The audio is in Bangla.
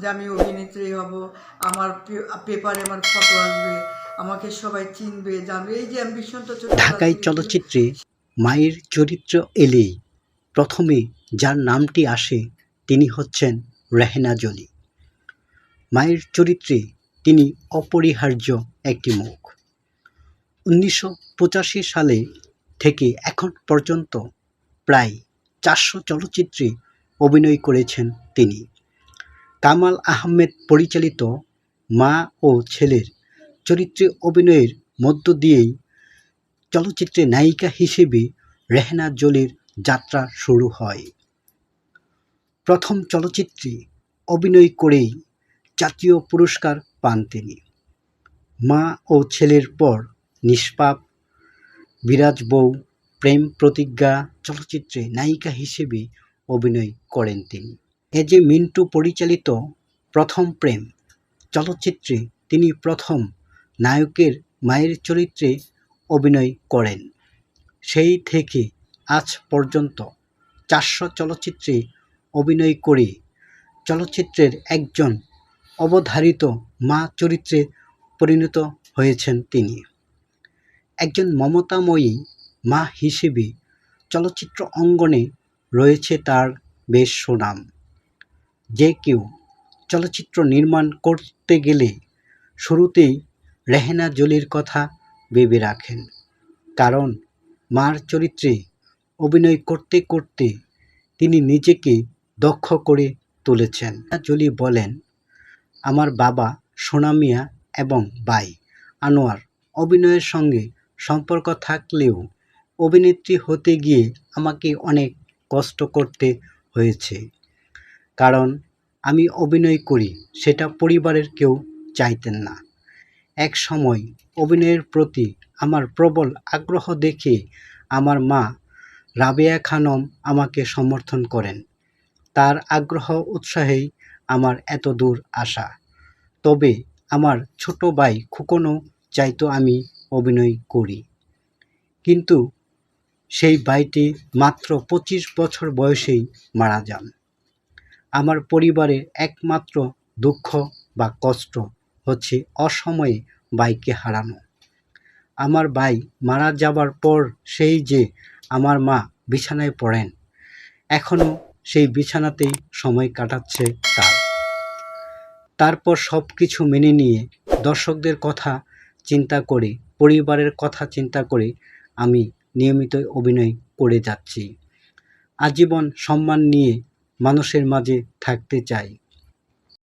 যে আমি অভিনেত্রী হব আমার পেপারে আমার ফটো আসবে আমাকে সবাই চিনবে জানবে। এই যে অ্যাম্বিশন তো ঢাকাই চলচ্চিত্রে মায়ের চরিত্র এলেই প্রথমে যার নামটি আসে তিনি হচ্ছেন রেহেনা জলি। মায়ের চরিত্রে তিনি অপরিহার্য একটি মুখ। উনিশশো পঁচাশি সালে থেকে এখন পর্যন্ত প্রায় চারশো চলচ্চিত্রে অভিনয় করেছেন তিনি। কামাল আহমেদ পরিচালিত মা ও ছেলের চরিত্রে অভিনয়ের মধ্য দিয়েই চলচ্চিত্রে নায়িকা হিসেবে রেহনা জলির যাত্রা শুরু হয়। প্রথম চলচ্চিত্রে অভিনয় করেই জাতীয় পুরস্কার পান তিনি। মা ও ছেলের পর নিষ্পাপ, বিরাজ বউ, প্রেম প্রতিজ্ঞা চলচ্চিত্রে নায়িকা হিসেবে অভিনয় করেন তিনি। এ যে মিন্টু পরিচালিত প্রথম প্রেম চলচ্চিত্রে তিনি প্রথম নায়কের মায়ের চরিত্রে অভিনয় করেন। সেই থেকে আজ পর্যন্ত চারশো চলচ্চিত্রে অভিনয় করে চলচ্চিত্রের একজন অবধারিত মা চরিত্রে পরিণত হয়েছেন তিনি। একজন মমতাময়ী মা হিসেবে চলচ্চিত্র অঙ্গনে রয়েছে তার বেশ সুনাম। যে কেউ চলচ্চিত্র নির্মাণ করতে গেলে শুরুতেই রেহেনা জলির কথা ভেবে রাখেন। কারণ মার চরিত্রে অভিনয় করতে করতে তিনি নিজেকে দক্ষ করে তুলেছেন। জলি বলেন, আমার বাবা সোনা মিয়া এবং ভাই আনোয়ার অভিনয়ের সঙ্গে সম্পর্ক থাকলেও অভিনেত্রী হতে গিয়ে আমাকে অনেক কষ্ট করতে হয়েছে। কারণ আমি অভিনয় করি, সেটা পরিবারের কেউ চাইতেন না। এক সময় অভিনয়ের প্রতি আমার প্রবল আগ্রহ দেখে আমার মা রাবেয়া খানম আমাকে সমর্থন করেন। তার আগ্রহ উৎসাহেই আমার এত দূর আসা। তবে আমার ছোট ভাই খুকনও চাইতো আমি অভিনয় করি। কিন্তু সেই ভাইটি মাত্র পঁচিশ বছর বয়সেই মারা যান। আমার পরিবারের একমাত্র দুঃখ বা কষ্ট হচ্ছে অসময়ে ভাইকে হারানো। আমার ভাই মারা যাবার পর সেই যে আমার মা বিছানায় পড়েন এখনও সেই বিছানাতেই সময় কাটাচ্ছে তার। তারপর সব কিছু মেনে নিয়ে দর্শকদের কথা চিন্তা করে, পরিবারের কথা চিন্তা করে আমি নিয়মিত অভিনয় করে যাচ্ছি। আজীবন সম্মান নিয়ে মানুষের মাঝে থাকতে চাই।